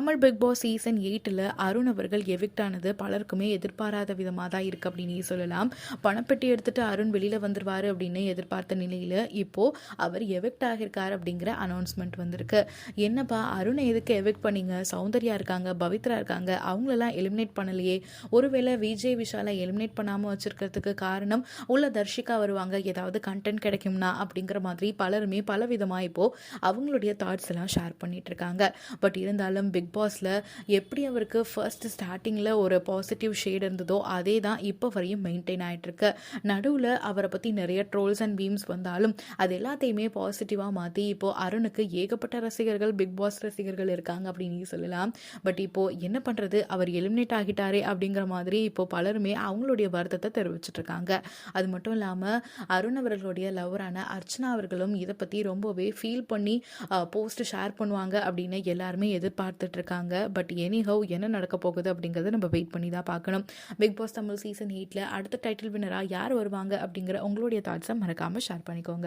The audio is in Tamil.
தமிழ் பிக் பாஸ் சீசன் எயிட்டில் அருண் அவர்கள் எவிக்ட் ஆனது பலருக்குமே எதிர்பாராத விதமாக தான் இருக்குது அப்படின்னு சொல்லலாம். பணப்பெட்டி எடுத்துகிட்டு அருண் வெளியில் வந்துடுவார் அப்படின்னு எதிர்பார்த்த நிலையில் இப்போது அவர் எவிக்ட் ஆகியிருக்கார் அப்படிங்கிற அனௌன்ஸ்மெண்ட் வந்திருக்கு. என்னப்பா அருணை எதுக்கு எவிக்ட் பண்ணீங்க? சௌந்தர்யா இருக்காங்க பவித்ரா இருக்காங்க அவங்களெல்லாம் எலிமினேட் பண்ணலையே. ஒருவேளை விஜய் விஷாலை எலிமினேட் பண்ணாமல் வச்சுருக்கிறதுக்கு காரணம் உள்ள தர்ஷிகா வருவாங்க ஏதாவது கண்டென்ட் கிடைக்கும்னா அப்படிங்கிற மாதிரி பலருமே பல விதமாக இப்போது அவங்களுடைய தாட்ஸ் எல்லாம் ஷேர் பண்ணிகிட்ருக்காங்க பட் இருந்தாலும் பிக் பாஸில் எப்படி அவருக்கு ஃபர்ஸ்ட் ஸ்டார்டிங்கில் ஒரு பாசிட்டிவ் ஷேட் இருந்ததோ அதே தான் இப்போ வரையும் மெயின்டைன் ஆகிட்டுருக்கு நடுவில் அவரை பற்றி நிறைய ட்ரோல்ஸ் அண்ட் பீம்ஸ் வந்தாலும் அது எல்லாத்தையுமே பாசிட்டிவாக மாற்றி இப்போது அருணுக்கு ஏகப்பட்ட ரசிகர்கள் பிக் பாஸ் ரசிகர்கள் இருக்காங்க அப்படின்னு சொல்லலாம். பட் இப்போது என்ன பண்ணுறது அவர் எலிமினேட் ஆகிட்டாரே அப்படிங்கிற மாதிரி இப்போது பலருமே அவங்களுடைய வருத்தத்தை தெரிவிச்சிட்டு இருக்காங்க அது மட்டும் இல்லாமல் அருண் அவர்களுடைய லவரான அர்ச்சனா அவர்களும் இதை பற்றி ரொம்பவே ஃபீல் பண்ணி போஸ்ட் ஷேர் பண்ணுவாங்க அப்படின்னு எல்லாருமே எதிர்பார்த்துட்டு இருக்காங்க. பட் எனி ஹவ் என்ன நடக்க போகுது அப்படிங்கிறத நம்ம வெயிட் பண்ணி தான் பார்க்கணும். பிக் பாஸ் தமிழ் சீசன் எயிட்டில் அடுத்த டைட்டில் வினராக யார் வருவாங்க அப்படிங்கிற உங்களுடைய தாட்ஸை மறக்காமல் ஷேர் பண்ணிக்கோங்க.